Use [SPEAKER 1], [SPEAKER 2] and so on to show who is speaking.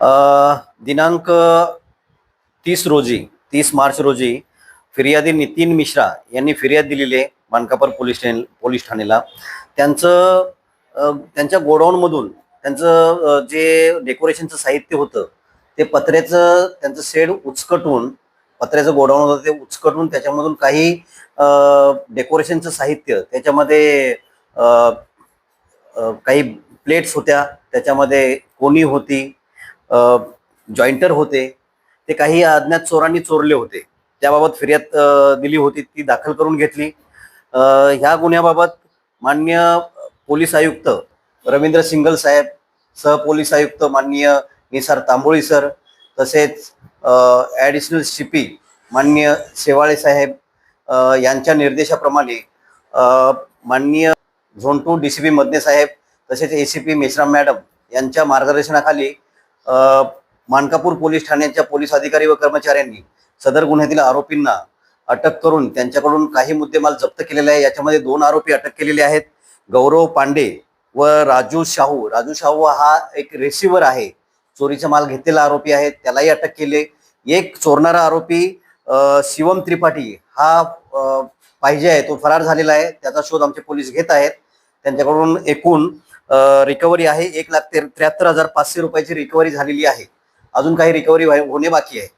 [SPEAKER 1] दिनांक तीस रोजी तीस मार्च रोजी फिर्यादी नितीन मिश्रा यांनी फिर्याद दिलेली आहे मानकापूर पोलीस पोलीस ठाण्याला. त्यांचं त्यांच्या गोडाऊनमधून त्यांचं जे डेकोरेशनचं साहित्य होतं ते पत्र्याचं त्यांचं शेड उचकटून पत्र्याचं गोडाऊन होतं ते उचकटून त्याच्यामधून काही डेकोरेशनचं साहित्य त्याच्यामध्ये काही प्लेट्स होत्या त्याच्यामध्ये कोणी होती जॉईंटर होते. ते काही अज्ञात चोरांनी चोरले होते. त्याबाबत फिर्याद दिली होती. ती दाखल करून घेतली. ह्या गुन्ह्याबाबत मान्य पोलीस आयुक्त रवींद्र सिंगल साहेब सहपोलीस आयुक्त माननीय निसार तांबोळी सर तसेच ॲडिशनल शिपी माननीय शेवाळे साहेब यांच्या निर्देशाप्रमाणे माननीय zone two D C P Madane साहेब तसेच A C P Meshram madam यांच्या मार्गदर्शनाखाली मानकापूर पोलीस ठाण्याच्या पोलीस अधिकारी व कर्मचाऱ्यांनी सदर गुन्ह्यातील आरोपींना अटक करून त्यांच्याकडून काही मुद्देमाल जप्त केलेले आहे. याच्यामध्ये दोन आरोपी अटक केलेले आहेत. गौरव पांडे व राजू शाहू. राजू शाहू हा एक रेसिव्हर आहे. चोरीचा माल घेतलेला आरोपी आहे. त्यालाही अटक केली एक चोरणारा आरोपी शिवम त्रिपाठी हा पाहिजे आहे. तो फरार झालेला आहे. त्याचा शोध आमचे पोलीस घेत आहेत. त्यांच्याकडून एकूण रिकव्हरी आहे. एक लाख त्र्याहत्तर हजार पाचशे रुपयाची रिकव्हरी झालेली आहे. अजून काही रिकव्हरी होणे बाकी आहे.